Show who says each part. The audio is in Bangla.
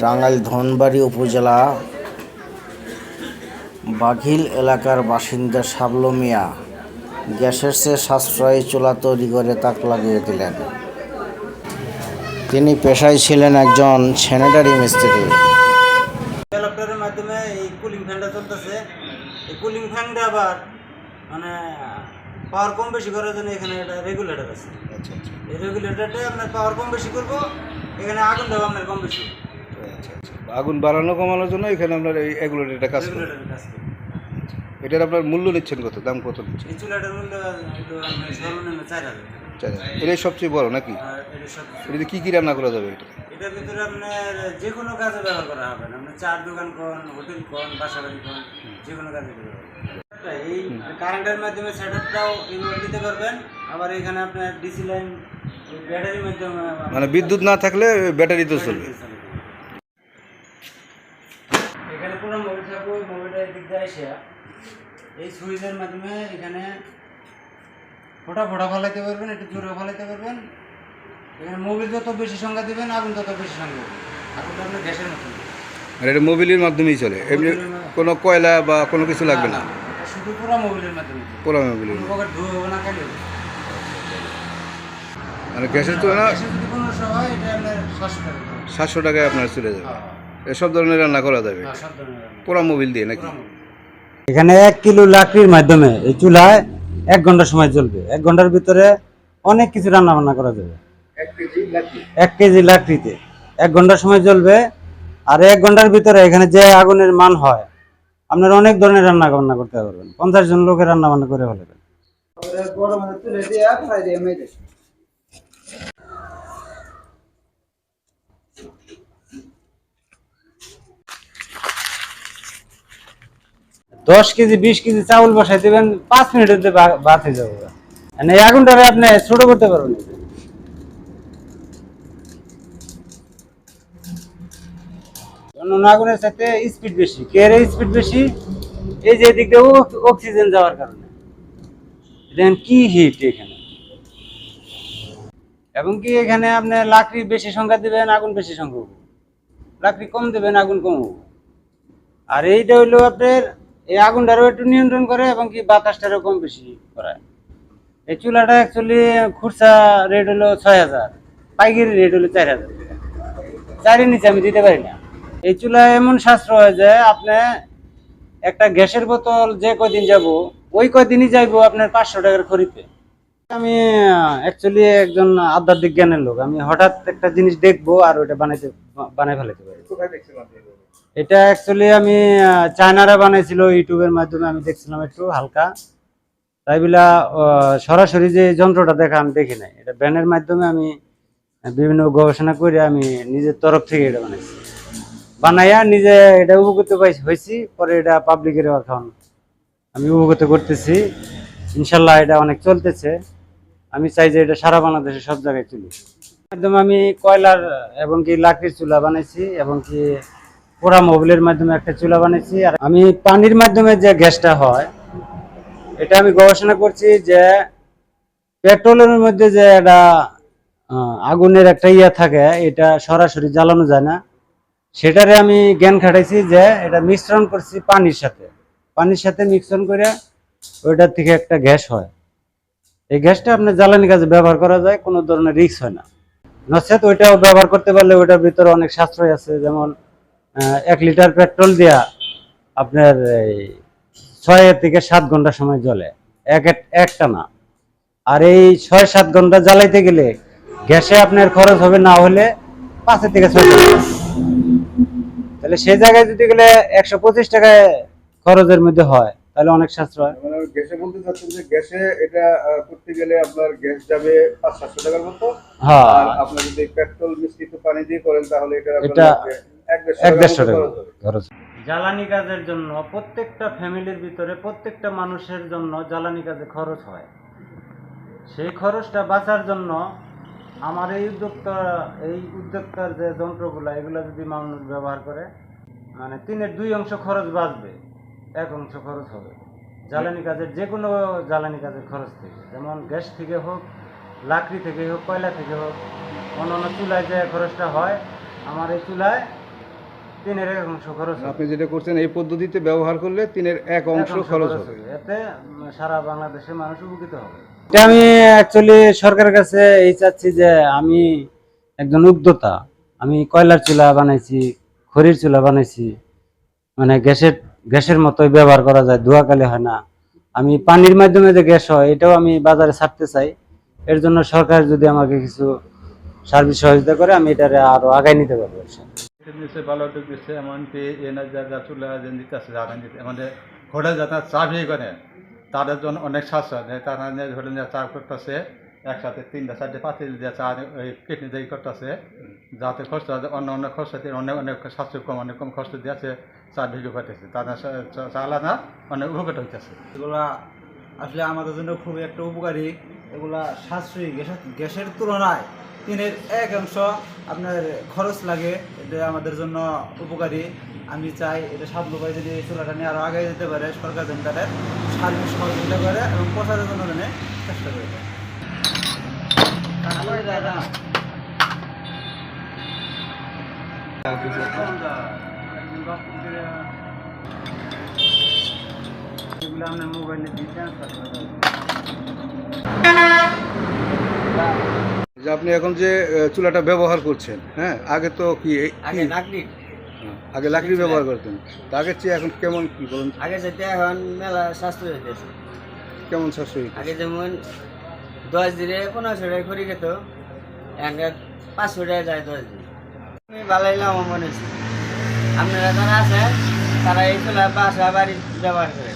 Speaker 1: টাঙ্গাইল ধনবাড়ি উপজেলা বাঘিল এলাকার বাসিন্দা শাবলু মিয়া গ্যাসের সে সাশ্রয়ী চুলা তৈরি করে তাক লাগিয়ে দিলেন। তিনি পেশায় ছিলেন একজন স্যানিটারি মিস্ত্রি।
Speaker 2: ডেভেলপারের মাধ্যমে এই কুলিং ফ্যানটা চলতেছে। এই কুলিং ফ্যানটা আবার মানে পাওয়ার কম বেশি করার জন্য এখানে একটা রেগুলেটর আছে। এই রেগুলেটরটা আপনার পাওয়ার কম বেশি করব এখানে আগুন দেবো আপনার কম বেশি।
Speaker 3: আগুন বাড়ানো কমানোর জন্য এখানে আপনার এই এগুলো এটা কাজ করে। এটার আপনার মূল্য নিচ্ছেন কত? দাম কত নিচ্ছেন? এটাই সবচেয়ে বড় নাকি? এটাতে কি কি রান্না করা যাবে এটা?
Speaker 2: এটার ভিতরে আপনার যে কোনো কাজে ব্যবহার করা হবে না। আপনার চার দোকান কোন হোটেল কোন বাসা বাড়ি কোন যে কোনো কাজে ব্যবহার এই কারেন্টের মাধ্যমে সেটআপটাও ইনভার্ট দিতে পারবেন। আবার এখানে আপনার ডিসি লাইন ব্যাটারির মাধ্যমে
Speaker 3: মানে বিদ্যুৎ না থাকলে ব্যাটারিতে চলবে
Speaker 2: এখানে পুরো মোবাইল থাকব ওই মোবাইলটা এদিক দিয়ে এসে এই সুইচের মাধ্যমে এখানে ফোটা ফোটা ফলাইতে পারবেন একটু জোরে ফলাইতে পারবেন। এখানে মোবিল যত বেশি সংখ্যা দিবেন আগুন তত বেশি সংখ্যা। আগুনটা আপনার গ্যাসের মতন
Speaker 3: আর এটা মোবিলের মাধ্যমেই চলে। এমনি কোনো কয়লা বা কোনো কিছু লাগবে না।
Speaker 2: শুধু পুরো মোবিলের মাধ্যমে।
Speaker 3: পুরো মোবিলের
Speaker 2: ধুয়ে হবে না খালি
Speaker 3: মানে গ্যাসের
Speaker 2: হয় আপনার সাতশো
Speaker 3: টাকায় আপনার চলে যাবে।
Speaker 2: হ্যাঁ,
Speaker 3: এসব ধরনের রান্না করা যাবে।
Speaker 2: হ্যাঁ, রান্না।
Speaker 3: পুরো মোবিল দিয়ে নাকি?
Speaker 2: এখানে এক কিলো লাকড়ির মাধ্যমে এই চুলায় এক ঘণ্টা সময় চলবে। এক ঘণ্টার ভিতরে অনেক কিছু রান্না বান্না করা যাবে। এক কেজি লাকড়িতে। এক ঘণ্টা সময় চলবে আর এক ঘণ্টার ভিতরে এখানে যে আগুনের মান হয় আপনার অনেক ধরনের রান্না বান্না করতে পারবেন। পঞ্চাশ জন লোকের রান্না বান্না করে ফেলবেন। দশ কেজি, বিশ কেজি চাউল বসাই দেবেন, পাঁচ মিনিটের মধ্যে ভাত হয়ে যাবে। মানে এই আগুনটারে আপনি ছোট করতে পারবেন না। আগুনের সাথে স্পিড বেশি। কের স্পিড বেশি? এই যে এদিক দিয়ে অক্সিজেন যাওয়ার কারণে। দেখেন কি হিট এখানে। এবং কি এখানে আপনি লাকড়ি বেশি সংখ্যা দিবেন, আগুন বেশি সংখ্যা লাকড়ি কম দেবেন, আগুন কম আর এইটা হইল আপনার এই আগুনটারও একটু নিয়ন্ত্রণ করে এবং কি বাতাসটারও কম বেশি করায় এই চুলাটা অ্যাকচুয়ালি খুরসা রেট হলো ছয় হাজার, পাইকারি রেট হলো চার হাজার চারের নিচে আমি দিতে পারি না। এই চুলা এমন সাশ্রয় যে আপনি একটা গ্যাসের বোতল যে কদিন যাব, ওই কদিনই যাইবো আপনার পাঁচশো টাকার খরিতে আমি অ্যাকচুয়ালি একজন আধ্যাত্মিক জ্ঞানের লোক। আমি হঠাৎ একটা জিনিস দেখব আর ওইটা বানাইতে বানাই ফেলাতে পারি। এটা অ্যাকচুয়ালি আমি চায়নারা বানাইছিল ইউটিউবের মাধ্যমে আমি দেখছিলাম একটু হালকা। তাই বিলা সরাসরি যে যন্ত্রটা দেখা আমি দেখি নাই। এটা ব্যানের মাধ্যমে আমি বিভিন্ন গবেষণা করে আমি নিজের তরফ থেকে এটা বানাইছি। বানাইয়া নিজে এটা উপকৃত পাইছি হয়েছি পরে এটা পাবলিকের এখন আমি উপকৃত করতেছি। ইনশাল্লাহ এটা অনেক চলতেছে। আমি চাই যে এটা সারা বাংলাদেশে সব জায়গায় চলি। মাধ্যমে আমি কয়লার এবং কি লাকড়ির চুলা বানাইছি এবং কি পোড়া মোবিলের মাধ্যমে একটা চুলা বানাইছি। আর আমি পানির মাধ্যমে যে গ্যাসটা হয়, এটা আমি গবেষণা করছি যে পেট্রোলের মধ্যে যে একটা আগুনের একটা ইয়া থাকে, এটা সরাসরি জ্বালানো যায় না। সেটারে আমি জ্ঞান খাটাইছি যে এটা মিশ্রণ করছি পানির সাথে। পানির সাথে মিশ্রণ করে ওইটার থেকে একটা গ্যাস হয়। এই গ্যাসটা আপনার জ্বালানি কাজে ব্যবহার করা যায়, কোনো ধরনের রিস্ক হয় না। নচেত ওইটাও ব্যবহার করতে পারলে ওইটার ভিতরে অনেক সাশ্রয় আছে। যেমন এক লিটার পেট্রোল দিয়া আপনার এই ছয় থেকে সাত ঘণ্টা সময় জ্বলে। এক এক- একটা না। আর এই ছয় সাত ঘণ্টা জ্বালাইতে গেলে গ্যাসে আপনার খরচ হবে না হলে পাঁচের থেকে ছয় তাহলে সেই জায়গায় যদি গেলে একশো পঁচিশ টাকায় খরচের মধ্যে হয়, তাহলে অনেক সাশ্রয়।
Speaker 3: গ্যাসে বলতে চাচ্ছেন যে গ্যাসে এটা করতে গেলে আপনার গ্যাস যাবে পাঁচ সাতশো টাকার মতো।
Speaker 2: হ্যাঁ।
Speaker 3: আর আপনার যদি পেট্রোল মিশ্রিত পানি দিয়ে করেন তাহলে এটা
Speaker 2: এটা
Speaker 3: এক দেড়শো
Speaker 2: টাকা
Speaker 3: খরচ
Speaker 2: জ্বালানি কাজের জন্য প্রত্যেকটা ফ্যামিলির ভিতরে প্রত্যেকটা মানুষের জন্য জ্বালানি কাজে খরচ হয়। সেই খরচটা বাঁচার জন্য আমার এই উদ্যোক্তা এই উদ্যোক্তার যে যন্ত্রগুলো এগুলো যদি মানুষ ব্যবহার করে মানে তিনের দুই অংশ খরচ বাঁচবে এক অংশ খরচ হবে। জ্বালানি কাজের যে কোনো জ্বালানি কাজের খরচ থেকে যেমন গ্যাস থেকে হোক লাকড়ি থেকে হোক কয়লা থেকে হোক অন্য অন্য চুলায় যে খরচটা হয় আমার এই চুলায় তিনের এক অংশ খরচ
Speaker 3: আপনি যেটা করছেন এই পদ্ধতিতে ব্যবহার করলে তিনের এক অংশ খরচ হবে।
Speaker 2: এতে সারা বাংলাদেশের মানুষ উপকৃত হবে। এটা আমি অ্যাকচুয়ালি সরকারের কাছে এই চাচ্ছি যে আমি একজন উদ্যোক্তা। আমি কয়লার চুলা বানাইছি খড়ির চুলা বানাইছি মানে গ্যাসের গ্যাসের মতোই ব্যবহার করা যায় ধোয়াকালি হয় না। আমি পানির মাধ্যমে যে গ্যাস হয়, এটাও আমি বাজারে ছাড়তে চাই। এর জন্য সরকার যদি আমাকে কিছু সার্ভিস সহযোগিতা করে, আমি এটারে আরও আগায় নিতে পারব
Speaker 4: করে তাদের জন্য অনেক তারা চা একসাথে তিনটা, চারটে পাতিল চা কিডনি দিয়ে করতেছে। যাতে খরচ অন্য অন্য খরচ থেকে অনেক অনেক সাশ্রয় কম অনেক কম খরচ দিয়েছে চা ভিডিও পাঠাচ্ছে তাদের চালা না অনেক উপকৃত হইতেছে।
Speaker 5: এগুলা আসলে আমাদের জন্য খুবই একটা উপকারী। এগুলা সাশ্রয়ী গ্যাসের গ্যাসের তুলনায় তিনের এক অংশ আপনার খরচ লাগে এটা আমাদের জন্য উপকারী। আমি চাই এটা করে যদি এই চুলাটা নিয়ে আরও আগে যেতে পারে সরকার যেন তাদের সার্বিক সহযোগিতা করে এবং প্রচারের জন্য চেষ্টা করে দেয়।
Speaker 2: এগুলো আপনার মোবাইলে দিয়ে ট্রান্সফার করে দেবো।
Speaker 3: যে আপনি এখন যে চুলাটা ব্যবহার করছেন হ্যাঁ আগে তো কি
Speaker 5: আগে লাকড়ি।
Speaker 3: আগে লাকড়ি ব্যবহার করতেন। তা আগের চেয়ে এখন কেমন কি বলুন?
Speaker 5: আগে যেতে এখন মেলা সাশ্রয় হইতেছে।
Speaker 3: কেমন সাশ্রয়ী
Speaker 5: আগে যেমন দশ দিনে পনেরোশো টাকা করে খেত এখন পাঁচশো টাকা যায় দশ দিন। আমি ভালোই লাভ মনে আপনারা যারা আছে তারা এই চুলা বাসা বাড়ি ব্যবহার করে